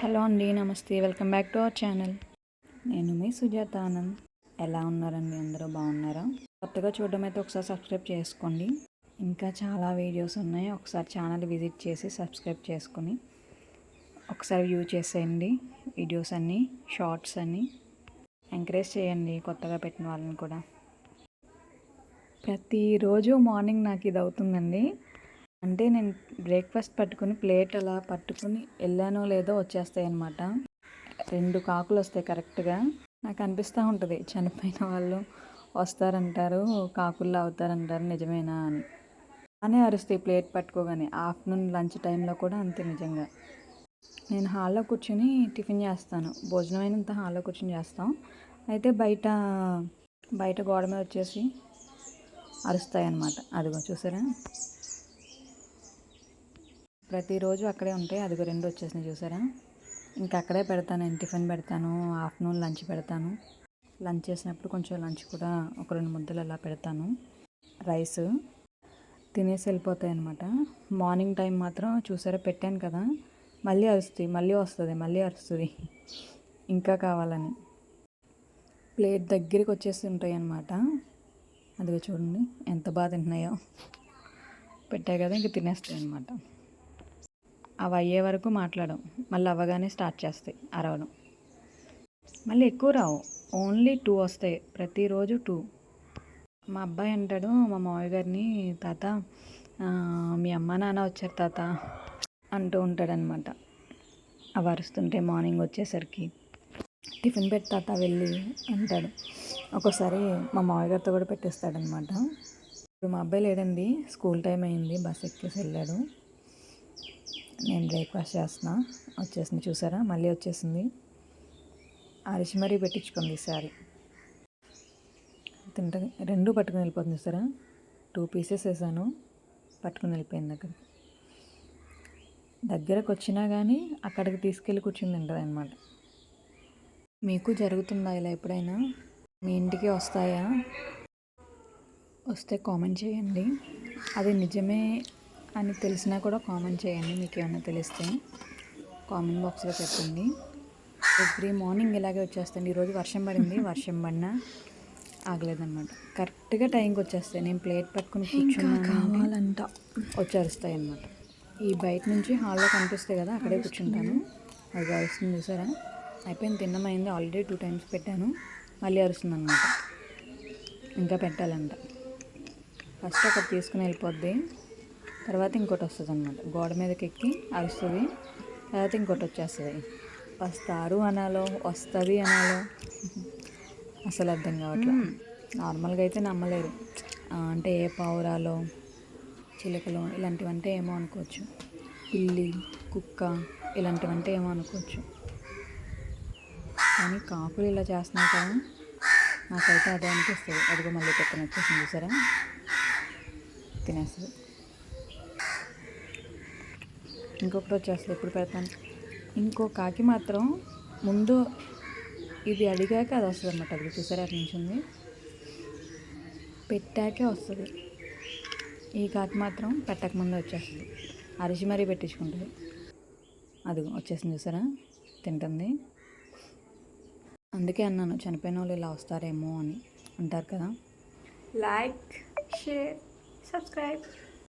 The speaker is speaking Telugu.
హలో అండి నమస్తే. Welcome back to our channel. నేను మీ సుజాత ఆనంద్. ఎలా ఉన్నారండి? అందరూ బాగున్నారా? కొత్తగా చూడడం అయితే ఒకసారి సబ్స్క్రైబ్ చేసుకోండి. ఇంకా చాలా వీడియోస్ ఉన్నాయి. ఒకసారి ఛానల్ విజిట్ చేసి సబ్స్క్రైబ్ చేసుకొని ఒకసారి వ్యూ చేసేయండి. వీడియోస్ అన్నీ షార్ట్స్ అన్నీ ఎంకరేజ్ చేయండి కొత్తగా పెట్టిన వాళ్ళని కూడా. ప్రతిరోజు మార్నింగ్ నాకు ఇది అవుతుందండి. అంటే నేను బ్రేక్ఫాస్ట్ పట్టుకుని ప్లేట్ అలా పట్టుకుని వెళ్ళానో లేదో వచ్చేస్తాయి అనమాట రెండు కాకులు వస్తాయి కరెక్ట్గా. నాకు అనిపిస్తూ ఉంటుంది చనిపోయిన వాళ్ళు వస్తారంటారు కాకుల్లో అవుతారంటారు నిజమేనా అని. అనే అరుస్తాయి ప్లేట్ పట్టుకోగానే ఆఫ్టర్నూన్ లంచ్ టైంలో కూడా అంతే నిజంగా. నేను హాల్లో కూర్చొని టిఫిన్ చేస్తాను భోజనం అయినంత హాల్లో కూర్చొని చేస్తాం. అయితే బయట బయట గోడ మీద వచ్చేసి అరుస్తాయి అన్నమాట అదిగో చూసారా? ప్రతిరోజు అక్కడే ఉంటాయి అదిగో రెండు వచ్చేసినాయి చూసారా? ఇంకా అక్కడే పెడతాను టిఫిన్ పెడతాను ఆఫ్టర్నూన్ లంచ్ పెడతాను. లంచ్ చేసినప్పుడు కొంచెం లంచ్ కూడా ఒక రెండు ముద్దలు అలా పెడతాను. రైస్ తినేసి వెళ్ళిపోతాయి అనమాట మార్నింగ్ టైం మాత్రం చూసారా పెట్టాను కదా. మళ్ళీ అరుస్తుంది మళ్ళీ వస్తుంది మళ్ళీ అరుస్తుంది. ఇంకా కావాలని. ప్లేట్ దగ్గరికి వచ్చేసి ఉంటాయి అనమాట అదిగో చూడండి ఎంత బాగా తింటున్నాయో. పెట్టాయి కదా ఇంక తినేస్తాయి అనమాట అవి అయ్యే వరకు మాట్లాడడం మళ్ళీ అవ్వగానే స్టార్ట్ చేస్తాయి అరవడం. మళ్ళీ ఎక్కువ రావు. ఓన్లీ టూ వస్తాయి. ప్రతిరోజు టూ. మా అబ్బాయి అంటాడు మా మామయ్య గారిని తాత మీ అమ్మ నాన్న వచ్చారు తాత అంటూ ఉంటాడనమాట. అవి అరుస్తుంటే మార్నింగ్ వచ్చేసరికి టిఫిన్ పెట్టి తాత వెళ్ళి అంటాడు. ఒక్కోసారి మా మామయ్య గారితో కూడా పెట్టేస్తాడనమాట. ఇప్పుడు మా అబ్బాయి లేడండి స్కూల్ టైం అయింది బస్ ఎక్కేసి వెళ్ళాడు. నేను బ్రేక్ఫాస్ట్ చేస్తున్నా. వచ్చేసింది చూసారా? మళ్ళీ వచ్చేసింది. అరిచి మరీ పెట్టించుకుంది ఈసారి తింట రెండు పట్టుకుని వెళ్ళిపోతుంది చూసారా? టూ పీసెస్ వేసాను పట్టుకుని వెళ్ళిపోయింది అక్కడ దగ్గరకు వచ్చినా కానీ అక్కడికి తీసుకెళ్ళి కూర్చుని తింటుంది అనమాట మీకు జరుగుతుందా ఇలా ఎప్పుడైనా? మీ ఇంటికి వస్తాయా? వస్తే కామెంట్ చేయండి. అది నిజమే అని తెలిసినా కూడా కామెంట్ చేయండి మీకు ఏమైనా తెలిస్తే కామెంట్ బాక్స్లో చెప్పండి. ఎవ్రీ మార్నింగ్ ఇలాగే వచ్చేస్తాను ఈరోజు వర్షం పడింది. వర్షం పడినా ఆగలేదన్నమాట. కరెక్ట్గా టైంకి వచ్చేస్తాయి. నేను ప్లేట్ పట్టుకుని కావాలంట. వచ్చేస్తాయి అన్నమాట ఈ బయట నుంచి హాల్లో కనిపిస్తాయి కదా అక్కడే కూర్చుంటాను. అది అరుస్తుంది చూసారా? అయిపోయింది. తిన్నమైంది ఆల్రెడీ టూ టైమ్స్ పెట్టాను. మళ్ళీ అరుస్తుంది అనమాట ఇంకా పెట్టాలంట. ఫస్ట్ ఒకటి తీసుకుని వెళ్ళిపోద్ది. తర్వాత ఇంకోటి వస్తుంది అనమాట గోడ మీదకి ఎక్కి అరుస్తుంది. తర్వాత ఇంకోటి వచ్చేస్తుంది. వస్తారు అనాలో వస్తుంది అనాలో. అసలు అర్థం కావట్లేదు నార్మల్గా అయితే నమ్మలేరు. అంటే ఏ పావురాలో చిలుకలు ఇలాంటివంటే ఏమో అనుకోవచ్చు. పిల్లి కుక్క ఇలాంటివంటే ఏమో అనుకోవచ్చు. కానీ కాకులు ఇలా చేస్తున్నాయి కదా. నాకైతే అదే అనిపిస్తుంది. అదిగో మళ్ళీ పెత్తన వచ్చేసింది. చూసారా? తినేస్తుంది. ఇంకొకటి వచ్చేస్తుంది ఎప్పుడు పెడతాను. ఇంకో కాకి మాత్రం ముందు ఇది అడిగాక అది వస్తుంది అనమాట అది చూసారా అటు నుంచి పెట్టాకే వస్తుంది. ఈ కాకి మాత్రం పెట్టకముందే వచ్చేస్తుంది. అరిచి మరీ పెట్టించుకుంటుంది. అది వచ్చేసింది చూసారా? తింటుంది. అందుకే అన్నాను చనిపోయిన వాళ్ళు ఇలా వస్తారేమో అని. అంటారు కదా. Like share subscribe